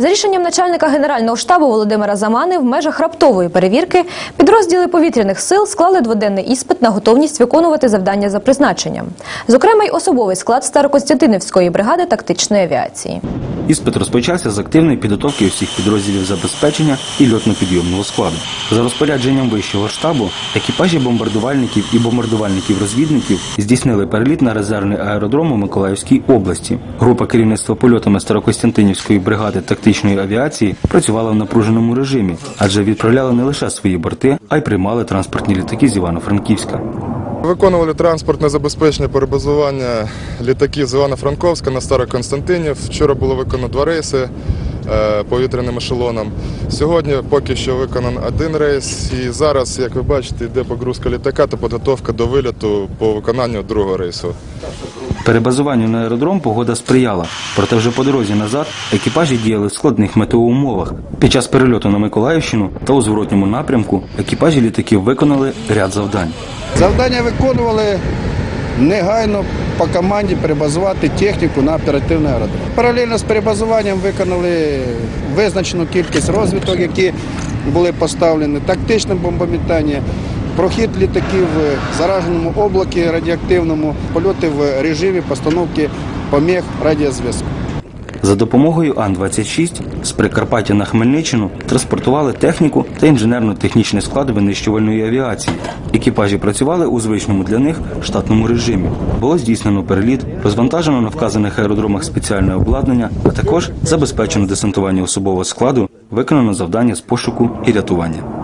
За рішенням начальника Генерального штабу Володимира Замани в межах раптової перевірки підрозділи повітряних сил склали дводенний іспит на готовність виконувати завдання за призначенням. Зокрема, й особовий склад Старокостянтинівської бригади тактичної авіації. Іспит розпочався з активної підготовки усіх підрозділів забезпечення і льотно-підйомного складу. За розпорядженням вищого штабу екіпажі бомбардувальників і бомбардувальників-розвідників здійснили переліт на резервний аеродром у Миколаївській області. Група керівництва польотами Старокостянтинівської бригади тактичної авіації працювала в напруженому режимі, адже відправляли не лише свої борти, а й приймали транспортні літаки з Івано-Франківська. Виконували транспортне забезпечення перебазування літаків з Івано-Франковська на Староконстантинів. Вчора було виконано два рейси е, повітряним ешелоном. Сьогодні поки що виконан один рейс. І зараз, як ви бачите, йде погрузка літака та підготовка до вильоту по виконанню другого рейсу. Перебазуванню на аеродром погода сприяла, проте вже по дорозі назад екіпажі діяли в складних метеоумовах. Під час перельоту на Миколаївщину та у зворотньому напрямку екіпажі літаків виконали ряд завдань. Завдання виконували негайно по команді перебазувати техніку на оперативний аеродром. Паралельно з перебазуванням виконали визначену кількість розвиток, які були поставлені, тактичне бомбометання, прохід літаків в зараженому облакі радіоактивному, польоти в режимі постановки поміг радіозв'язку. За допомогою Ан-26 з Прикарпаття на Хмельниччину транспортували техніку та інженерно-технічний склад винищувальної авіації. Екіпажі працювали у звичному для них штатному режимі. Було здійснено переліт, розвантажено на вказаних аеродромах спеціальне обладнання, а також забезпечено десантування особового складу, виконано завдання з пошуку і рятування.